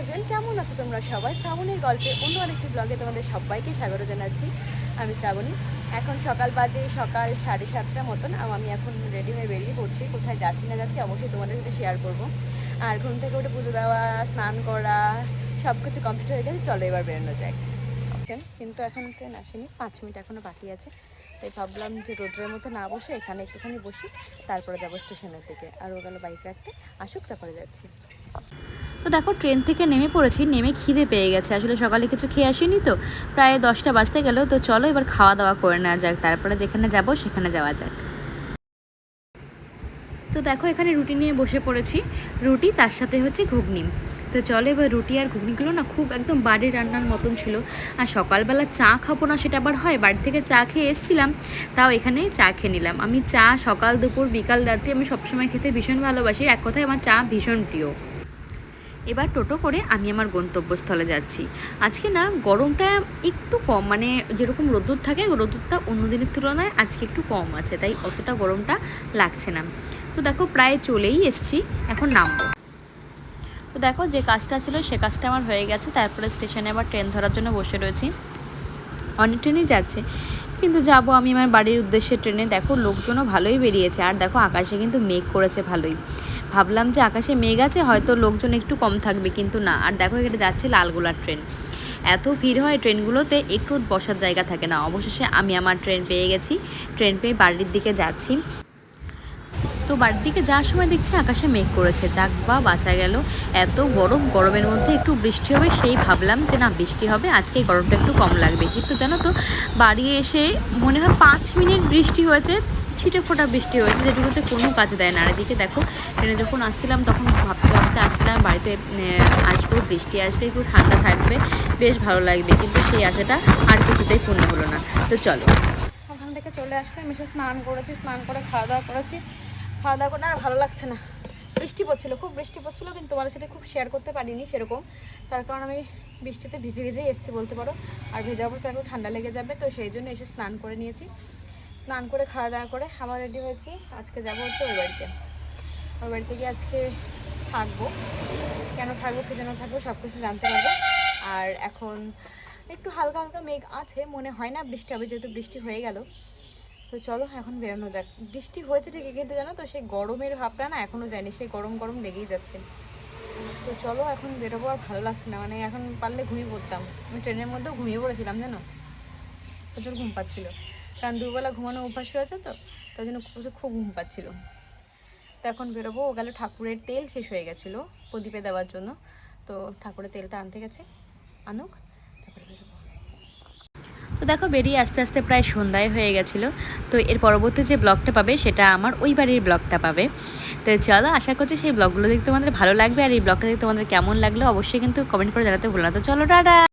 একজন কেমন আছো তোমরা সবাই? শ্রাবণীর গল্পে অন্য আরেকটি ব্লগে তোমাদের সবাইকে স্বাগত জানাচ্ছি। আমি শ্রাবণী। এখন সকাল বাজে, সকাল সাড়ে সাতটা মতন। আর আমি এখন রেডি হয়ে বেরিয়ে পড়ছি। কোথায় যাচ্ছি, না যাচ্ছি অবশ্যই তোমাদের সাথে শেয়ার করব। আর ঘুম থেকে উঠে পুজো দেওয়া, স্নান করা সব কিছু কমপ্লিট হয়ে গেছে। চলো এবার বেরোনো ট্রেন কিন্তু এখন ট্রেন আসেনি। পাঁচ মিনিট এখনও বাকি আছে। তাই ভাবলাম যে রোদ্রের মতো না বসে এখানে একটুখানি বসি, তারপরে যাব স্টেশনের দিকে। আর ও বাইক রাখতে। আসুক, তারপরে যাচ্ছি। তো দেখো ট্রেন থেকে নেমে পড়েছি, নেমে খিদে পেয়ে গেছে। আসলে সকালে কিছু খেয়ে আসিনি তো, প্রায় দশটা বাজতে গেল। তো চলো এবার খাওয়া দাওয়া করে নেওয়া যাক। তারপরে যেখানে যাব, সেখানে যাওয়া যাক। তো দেখো, এখানে রুটি নিয়ে বসে পড়েছি। রুটি, তার সাথে হচ্ছে ঘুগনি। তো চলো এবার রুটি আর ঘুগনিগুলো না খুব একদম বাড়ির রান্নার মতন ছিল। আর সকালবেলা চা খাব না সেটা আবার হয়। বাড়ি থেকে চা খেয়ে এসেছিলাম, তাও এখানে চা খেয়ে নিলাম। আমি চা সকাল, দুপুর, বিকাল, রাত্রি আমি সবসময় খেতে ভীষণ ভালোবাসি। এক কথায় আমার চা ভীষণ প্রিয়। এবার টোটো করে আমি আমার গন্তব্যস্থলে যাচ্ছি। আজকে না গরমটা একটু কম মানে যেরকম রোদ্দুর থাকে, রোদ্দুরটা অন্য দিনের তুলনায় আজকে একটু কম আছে, তাই অতটা গরমটা লাগছে না। তো দেখো প্রায় চলেই এসছি, এখন নামবো। তো দেখো যে কাজটা ছিল সে কাজটা আমার হয়ে গেছে, তারপরে স্টেশনে আবার ট্রেন ধরার জন্য বসে রয়েছি। অনেক ট্রেনই যাচ্ছে, কিন্তু যাব আমি আমার বাড়ির উদ্দেশ্যে ট্রেনে। দেখো লোকজনও ভালোই বেরিয়েছে, আর দেখো আকাশে কিন্তু মেঘ করেছে ভালোই। ভাবলাম যে আকাশে মেঘ আছে, হয়তো লোকজন একটু কম থাকবে, কিন্তু না। আর দেখো, এখানে যাচ্ছে লালগোলার ট্রেন। এত ভিড় হয় ট্রেনগুলোতে, একটু বসার জায়গা থাকে না। অবশেষে আমি আমার ট্রেন পেয়ে গেছি। ট্রেন পেয়ে বাড়ির দিকে যাচ্ছি। তো বাড়ির দিকে যাওয়ার সময় দেখছি আকাশে মেঘ করেছে। যাক বা, বাঁচা গেল। এত গরম, গরমের মধ্যে একটু বৃষ্টি হবে সেই ভাবলাম যে, না, বৃষ্টি হবে, আজকে গরমটা একটু কম লাগবে। কিন্তু জানো তো, বাড়ি এসে মনে হয় পাঁচ মিনিট বৃষ্টি হয়েছে। ছিটে ফোটা বৃষ্টি হয়েছে, যেটুকুতে কোনো কাজে দেয় না। আর এদিকে দেখো, ট্রেনে যখন আসছিলাম, তখন ভাবতে ভাবতে আসছিলাম, বাড়িতে আসব, বৃষ্টি আসবে, একটু ঠান্ডা থাকবে, বেশ ভালো লাগবে। কিন্তু সেই আশাটা আর কিছুতেই পূর্ণ হলো না। তো চলো। ওখান থেকে চলে আসলাম, এসে স্নান করেছি, স্নান করে খাওয়া দাওয়া করেছি। খাওয়া দাওয়া করে আর ভালো লাগছে না। বৃষ্টি পড়ছিল, খুব বৃষ্টি পড়ছিল, কিন্তু তোমাদের সাথে খুব শেয়ার করতে পারিনি সেরকম। তার কারণ আমি বৃষ্টিতে ভিজে ভিজেই এসেছি বলতে পারো। আর ভেজা অবস্থা একটু ঠান্ডা লেগে যাবে, তো সেই জন্য এসে স্নান করে নিয়েছি। স্নান করে, খাওয়া দাওয়া করে আমার রেডি হয়েছি। আজকে যাব হচ্ছে ওই বাড়িতে। ওই বাড়িতে গিয়ে আজকে থাকব। কেন থাকব, কে যেন থাকব সব কিছু জানতে পারব। আর এখন একটু হালকা হালকা মেঘ আছে, মনে হয় না বৃষ্টি হবে, যেহেতু বৃষ্টি হয়ে গেল। তো চলো এখন বেরোনো যাক। বৃষ্টি হয়েছে ঠিকই, কিন্তু জানো তো সেই গরমের ভাবটা না এখনও যায়নি, সেই গরম গরম লেগেই যাচ্ছে। তো চলো এখন বেরোবো, আর ভালো লাগছে না। মানে এখন পারলে ঘুমিয়ে পড়তাম। আমি ট্রেনের মধ্যেও ঘুমিয়ে পড়েছিলাম, জানো? প্রচুর ঘুম পাচ্ছিল। কারণ দুবেলা ঘুমানো অভ্যাস হয়েছে তো তাই জন্য খুব ঘুম পাচ্ছিল। তো এখন বেরোবো, ও গেল ঠাকুরের তেল, শেষ হয়ে গেছিল প্রদীপে দেওয়ার জন্য। তো ঠাকুরের তেলটা আনতে গেছে, আনুক, তারপরে বেরোবো। তো দেখো, বেরিয়ে আস্তে আস্তে প্রায় সন্ধ্যায় হয়ে গেছিল। তো এর পরবর্তী যে ব্লগটা পাবে, সেটা আমার ওই বাড়ির ব্লগটা পাবে। তো চলো, আশা করছি সেই ব্লগগুলো দেখতে তোমাদের ভালো লাগবে। আর এই ব্লগটা দেখতে তোমাদের কেমন লাগল, অবশ্যই কিন্তু কমেন্ট করে জানাতে ভুলো না। তো চলো, টাটা!